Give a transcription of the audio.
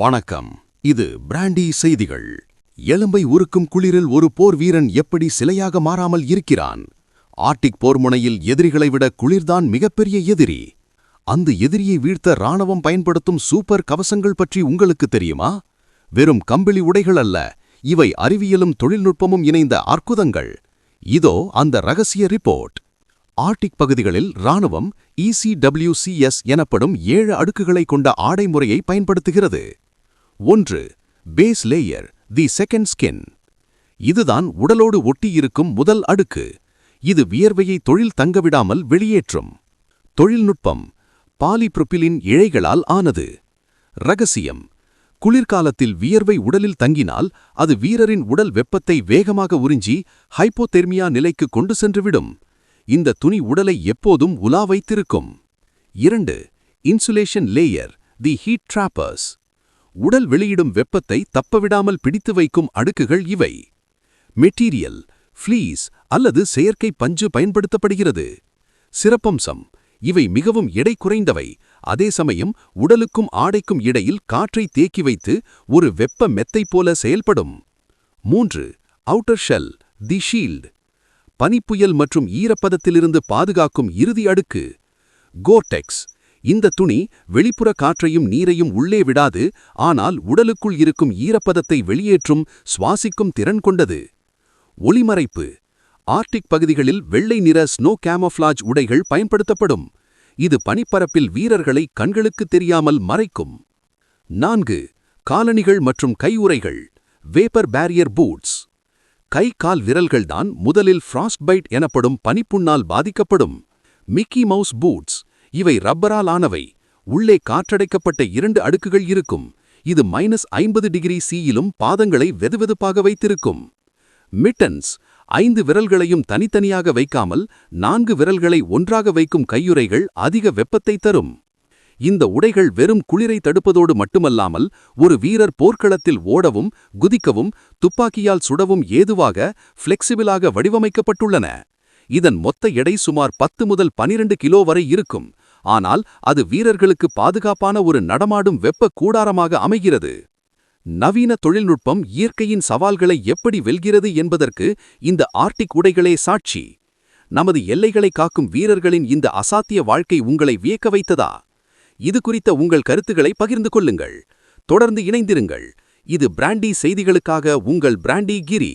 வணக்கம். இது பிராண்டி செய்திகள். எலும்பை உருக்கும் குளிரில் ஒரு போர் வீரன் எப்படி சிலையாக மாறாமல் இருக்கிறான்? ஆர்டிக் போர்முனையில் எதிரிகளை விட குளிர்தான் மிகப்பெரிய எதிரி. அந்த எதிரியை வீழ்த்த ராணுவம் பயன்படுத்தும் சூப்பர் கவசங்கள் பற்றி உங்களுக்கு தெரியுமா? வெறும் கம்பிளி உடைகள் அல்ல இவை அறிவியலும் தொழில்நுட்பமும் இணைந்த அற்புதங்கள். இதோ அந்த ரகசிய ரிப்போர்ட். ஆர்டிக் பகுதிகளில் ராணுவம் இசிடபிள்யூசிஎஸ் எனப்படும் ஏழு அடுக்குகளை கொண்ட ஆடை முறையை பயன்படுத்துகிறது. ஒன்று base layer the second skin இதுதான் உடலோடு ஒட்டியிருக்கும் முதல் அடுக்கு. இது வியர்வையை தொழில் தங்கவிடாமல் வெளியேற்றும். தொழில்நுட்பம் பாலிப்ரொபிலின் இழைகளால் ஆனது. ரகசியம் குளிர்காலத்தில் வியர்வை உடலில் தங்கினால் அது வீரரின் உடல் வெப்பத்தை வேகமாக உறிஞ்சி ஹைப்போதெர்மியா நிலைக்கு கொண்டு சென்றுவிடும். இந்த துணி உடலை எப்போதும் உலா வைத்திருக்கும். இரண்டு insulation layer the heat trappers உடல் வெளியிடும் வெப்பத்தை தப்பவிடாமல் பிடித்து வைக்கும் அடுக்குகள் இவை. மெட்டீரியல் ஃப்ளீஸ் அல்லது செயற்கை பஞ்சு பயன்படுத்தப்படுகிறது. சிறப்பம்சம் இவை மிகவும் எடை குறைந்தவை. அதே சமயம் உடலுக்கும் ஆடைக்கும் இடையில் காற்றை தேக்கி வைத்து ஒரு வெப்ப மெத்தை போல செயல்படும். மூன்று அவுட்டர் ஷெல் தி ஷீல்டு. பனிப்புயல் மற்றும் ஈரப்பதத்திலிருந்து பாதுகாக்கும் இறுதி அடுக்கு. கோர்டெக்ஸ் இந்த துணி வெளிப்புற காற்றையும் நீரையும் உள்ளே விடாது ஆனால் உடலுக்குள் இருக்கும் ஈரப்பதத்தை வெளியேற்றும் சுவாசிக்கும் திறன் கொண்டது. ஒளிமறைப்பு. ஆர்டிக் பகுதிகளில் வெள்ளை நிற ஸ்னோ கேமோஃப்ளாஜ் உடைகள் பயன்படுத்தப்படும். இது பனிப்பரப்பில் வீரர்களை கண்களுக்கு தெரியாமல் மறைக்கும். நான்கு. காலணிகள் மற்றும் கையுறைகள் வேப்பர் பேரியர் பூட்ஸ். கை கால் விரல்கள்தான் முதலில் ஃப்ராஸ்ட்பைட் எனப்படும் பனிப்புண்ணால் பாதிக்கப்படும். Mickey Mouse boots. இவை ரப்பரால் ஆனவை உள்ளே காற்றடைக்கப்பட்ட இரண்டு அடுக்குகள் இருக்கும். இது மைனஸ் ஐம்பது டிகிரி சியிலும் பாதங்களை வெதுவெதுப்பாக வைத்திருக்கும். மிட்டன்ஸ் ஐந்து விரல்களையும் தனித்தனியாக வைக்காமல் நான்கு விரல்களை ஒன்றாக வைக்கும் கையுறைகள் அதிக வெப்பத்தை தரும். இந்த உடைகள் வெறும் குளிரை தடுப்பதோடு மட்டுமல்லாமல் ஒரு வீரர் போர்க்களத்தில் ஓடவும் குதிக்கவும் துப்பாக்கியால் சுடவும் ஏதுவாக ஃப்ளெக்சிபிளாக வடிவமைக்கப்பட்டுள்ளன. இதன் மொத்த எடை சுமார் பத்து முதல் பனிரெண்டு கிலோ வரை இருக்கும். ஆனால் அது வீரர்களுக்கு பாதுகாப்பான ஒரு நடமாடும் வெப்ப கூடாரமாக அமைகிறது. நவீன தொழில்நுட்பம் இயற்கையின் சவால்களை எப்படி வெல்கிறது என்பதற்கு இந்த ஆர்டிக் உடைகளே சாட்சி. நமது எல்லைகளை காக்கும் வீரர்களின் இந்த அசாத்திய வாழ்க்கை உங்களை வியக்க வைத்ததா? இது குறித்த உங்கள் கருத்துக்களை பகிர்ந்து கொள்ளுங்கள். தொடர்ந்து இணைந்திருங்கள். இது பிராண்டி செய்திகளுக்காக உங்கள் பிராண்டி கிரி.